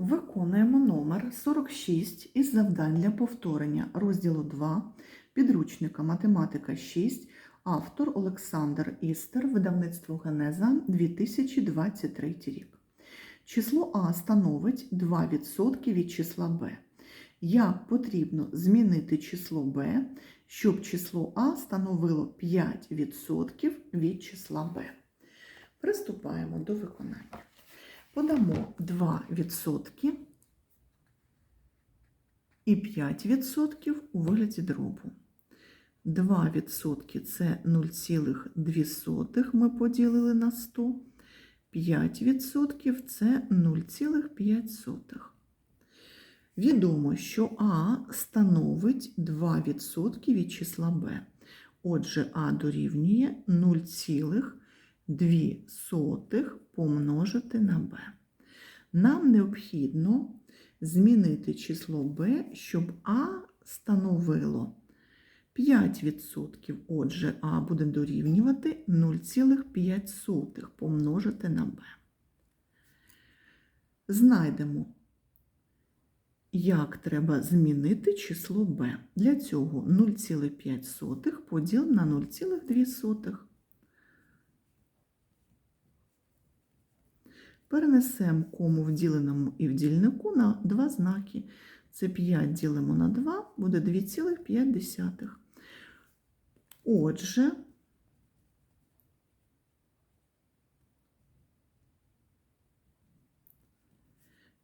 Виконуємо номер 46 із завдань для повторення розділу 2 підручника Математика 6, автор Олександр Істер, видавництво Генеза 2023 рік. Число А становить 2% від числа Б. Як потрібно змінити число Б, щоб число А становило 5% від числа Б? Приступаємо до виконання. Подамо 2% і 5% у вигляді дробу. 2% це 0,2 ми поділили на 100. 5% це 0,5. Відомо, що А становить 2% від числа Б. Отже, А дорівнює 0,2 помножити на b. Нам необхідно змінити число b, щоб А становило 5%. Отже, А буде дорівнювати 0,5 помножити на b. Знайдемо, як треба змінити число b. Для цього 0,5 поділ на 0,2. Перенесемо кому в діленому і в дільнику на два знаки. Це 5 ділимо на 2, буде 2,5. Отже,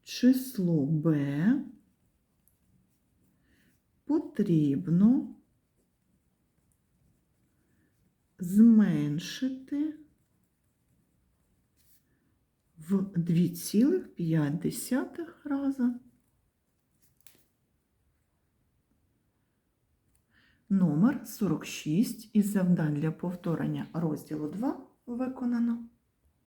число b потрібно зменшити в 2,5 раза. Номер 46 із завдань для повторення розділу 2 виконано.